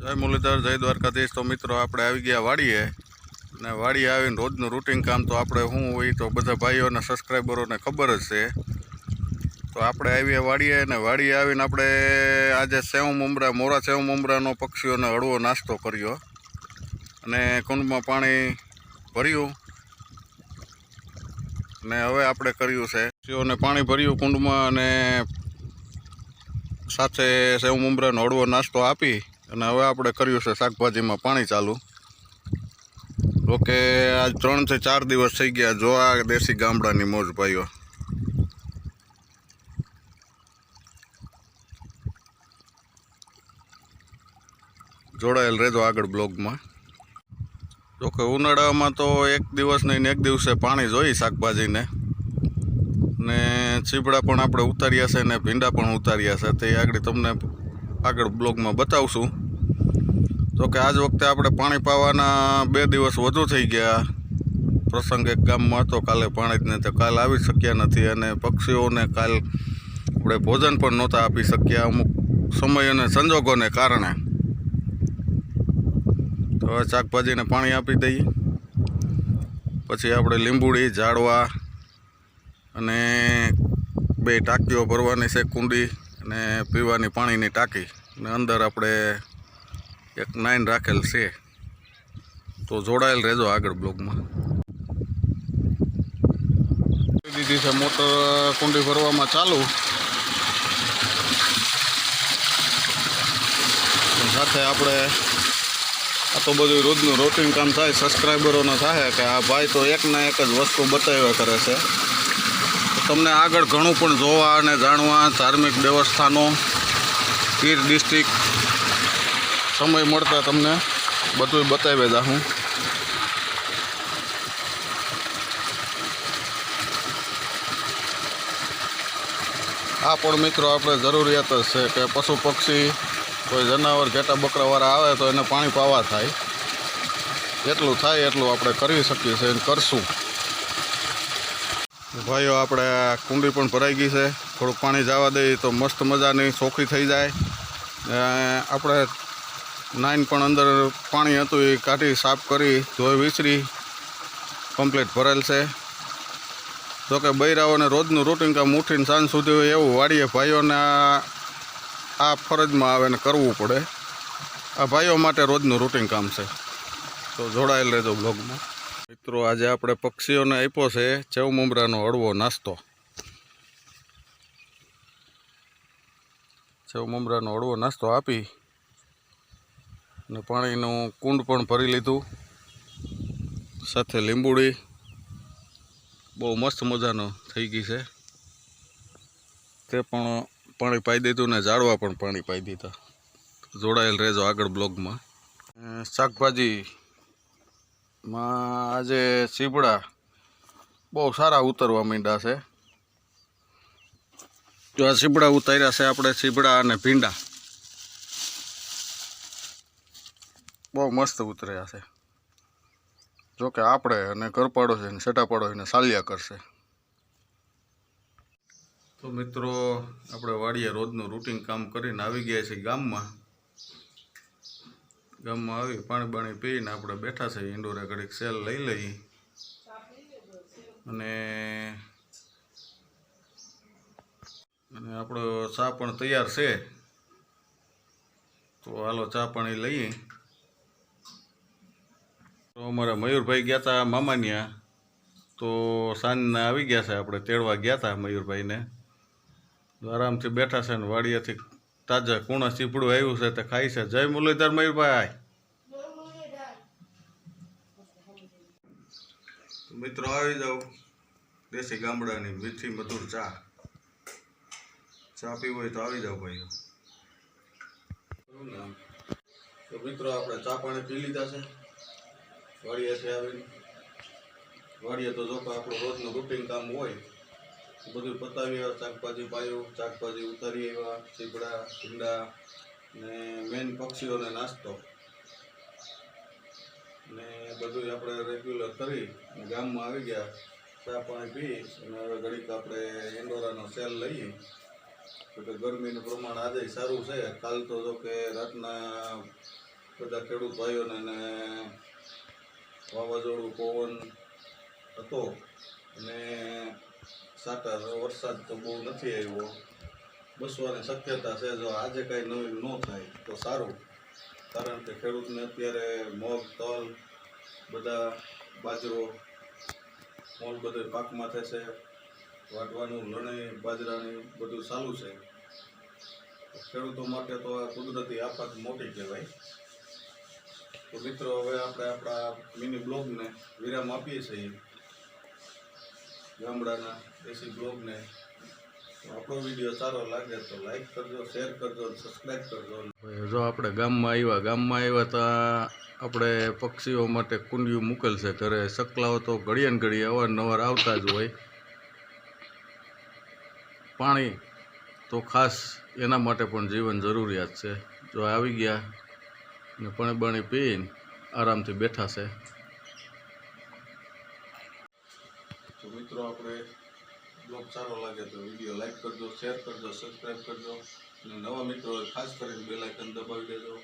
જય મુરલીધર, જય દ્વારકાધીશ. તો મિત્રો, આપણે આવી ગયા વાડીએ ને વાડી આવીને રોજનું રૂટિન કામ તો આપણે શું હોય તો બધા ભાઈઓને સબસ્ક્રાઈબરોને ખબર જ છે. તો આપણે આવીએ વાડીએ અને વાડીએ આવીને આપણે આજે સેવ મુમરા મોરા સેવ મુમરાનો પક્ષીઓને હળવો નાસ્તો કર્યો અને કુંડમાં પાણી ભર્યું. ને હવે આપણે કર્યું છે. પક્ષીઓને પાણી ભર્યું કુંડમાં અને સાથે સેવ મુમરાનો હળવો નાસ્તો આપી અને હવે આપણે કર્યું છે શાકભાજીમાં પાણી ચાલુ. ઓકે આજ ત્રણથી ચાર દિવસ થઈ ગયા, જો આ દેશી ગામડાની મોજ ભાઈઓ. જોડાયેલ રહેજો આગળ બ્લોગમાં. જોકે ઉનાળામાં તો એક દિવસ નહીં એક દિવસે પાણી જોઈ શાકભાજીને. ને ચીપડા પણ આપણે ઉતાર્યા છે ને ભીંડા પણ ઉતાર્યા છે. તે આગળ તમને આગળ બ્લોગમાં બતાવશું. તો કે આજ વખતે આપણે પાણી પાવાના બે દિવસ વધુ થઈ ગયા. પ્રસંગ એક ગામમાં હતો, કાલે પાણી જ નહીં તો કાલ આવી શક્યા નથી અને પક્ષીઓને કાલ આપણે ભોજન પણ નહોતા આપી શક્યા અમુક સમય અને સંજોગોને કારણે. તો હવે શાકભાજીને પાણી આપી દઈએ. પછી આપણે લીંબુડી ઝાડવા અને બે ટાંકીઓ ભરવાની છે કુંડી અને પીવાની પાણીની ટાંકી. અને અંદર આપણે એક નાઇન રાખેલ છે. તો જોડાયેલ રહેજો આગળ બ્લોગમાં. દીધી છે મોટર કુંડી ભરવામાં ચાલુ. સાથે આપણે આ તો બધું રોજનું રોટીન કામ થાય સબસ્ક્રાઈબરોને થાય કે આ ભાઈ તો એકના એક જ વસ્તુ બતાવ્યા કરે છે. તમને આગળ ઘણું પણ જોવા અને જાણવા ધાર્મિક દેવસ્થાનો ગીર ડિસ્ટ્રિક્ટ સમય મળતા તમને બધું બતાવી દા હું આ પણ મિત્રો આપણે જરૂરિયાત જ છે કે પશુ પક્ષી, કોઈ જનાવર, ઘેટા બકરાવાળા આવે તો એને પાણી પાવા થાય. જેટલું થાય એટલું આપણે કરી શકીએ છીએ અને કરશું. ભાઈઓ, આપણે કુંડી પણ ભરાઈ ગઈ છે. થોડુંક પાણી જવા દઈએ તો મસ્ત મજાની ચોખ્ખી થઈ જાય. આપણે નાઇન પણ અંદર પાણી હતું એ કાઢી, સાફ કરી, ધોઈ વિસરી કમ્પ્લીટ ભરેલ છે. જોકે બૈરાઓને રોજનું રૂટિન કામ ઉઠીને સાંજ સુધી હોય એવું વાડીએ ભાઈઓને આ ફરજમાં આવે ને કરવું પડે. આ ભાઈઓ માટે રોજનું રૂટિન કામ છે. તો જોડાયેલ રહેજો બ્લોગમાં મિત્રો, આજે આપણે પક્ષીઓને આપ્યો છે ચેવ મમરાનો હળવો નાસ્તો. ચેવ મમરાનો હળવો નાસ્તો આપી અને પાણીનું કુંડ પણ ભરી લીધું. સાથે લીંબુડી. બહુ મસ્ત મજાનો થઈ ગઈ છે. તે પણ પાણી પાઈ દીધું ને ઝાડવા પણ પાણી પાઈ દીધા. જોડાયેલ રહેજો આગળ બ્લોગમાં. શાકભાજીમાં આજે ચીપડા બહુ સારા ઉતરવા માંડ્યા છે. જો આ સીબડા ઉતાર્યા છે, આપણે સીબડા અને ભીંડા. બહુ મસ્ત ઉતર્યા છે. જોકે આપણે અને કરપાડો છે ને સેટાપાડો એને સાલિયા કરશે. તો મિત્રો, આપણે વાડીએ રોજનું રૂટિન કામ કરીને આવી ગયા છીએ ગામમાં. ગામમાં આવી પાણી બાણી પીને આપણે બેઠા છે ઇન્ડોરે ઘડીક સેલ લઈ લઈએ. અને અને આપણો ચા પણ તૈયાર છે. તો હાલો ચા પાણી લઈએ. તો અમારા મયુરભાઈ ગયા હતા મામાનિયા. તો સાંજના આવી ગયા છે આપણે, તેડવા ગયા હતા મયુરભાઈને. આરામથી બેઠા છે ને વાડિયાથી તાજા કુણા ચીપડું આવ્યું છે તે ખાય છે. જય મુરલીધર મયુરભાઈ. મિત્રો, આવી જાઓ. દેશી ગામડાની મીઠી મધુર ચા. ચા પીવી હોય તો આવી જાઓ ભાઈઓ. તો મિત્રો આપણે ચા પાણી પી લીધા છે. વાડિયાથી આવીને. વાડિયા તો જો કે આપણું રોજનું રૂટિન કામ હોય. બધું પતાવી આવ્યા, શાકભાજી પાયું, શાકભાજી ઉતારી આવ્યા ચીપડા ભીંડા ને મેન પક્ષીઓને નાસ્તો. ને બધું આપણે રેગ્યુલર કરી ગામમાં આવી ગયા. ચા પાણી પી અને હવે ઘડીક આપણે ઇન્ડોરાનો સેલ લઈએ. તો કે ગરમીનું પ્રમાણ આજે સારું છે. કાલ તો જો કે રાતના બધા ખેડૂત ભાઈઓને અને વાવાઝોડું, પવન હતો અને સાટા વરસાદ તો બહુ નથી આવ્યો. બસવાની શક્યતા છે. જો આજે કાંઈ નવી ન થાય તો સારું. કારણ કે ખેડૂતને અત્યારે મગ, તલ, બધા બાજરો, મોલ બધું પાકમાં થશે. વાટવાનું, લણણી, બાજરાની બધું ચાલુ છે. ખેડૂતો માટે તો આ કુદરતી આફત મોટી કહેવાય. તો મિત્રો, હવે આપણે આપણા મિની બ્લોગને વિરામ આપીએ છીએ. ગામડાના દેશી બ્લોગને. આપણો વીડિયો સારો લાગે તો લાઈક કરજો, શેર કરજો સબસ્ક્રાઈબ કરજો. જો આપણે ગામમાં આવ્યા ગામમાં આવ્યા તો આપણે પક્ષીઓ માટે કુંડિયું મૂકેલ છે. ઘરે સકલાઓ તો ઘડીએ ને ઘડીએ અવારનવાર આવતા જ હોય. પાણી તો ખાસ એના માટે પણ જીવન જરૂરિયાત છે. જો આવી ગયા ને પાણી બાણી પીને આરામથી બેઠા છે. તો મિત્રો આપણે બ્લોગ સારો લાગે તો વીડિયો લાઈક કરજો, શેર કરજો સબસ્ક્રાઈબ કરજો અને નવા મિત્રો ખાસ કરીને બેલાઇકન દબાવી દેજો.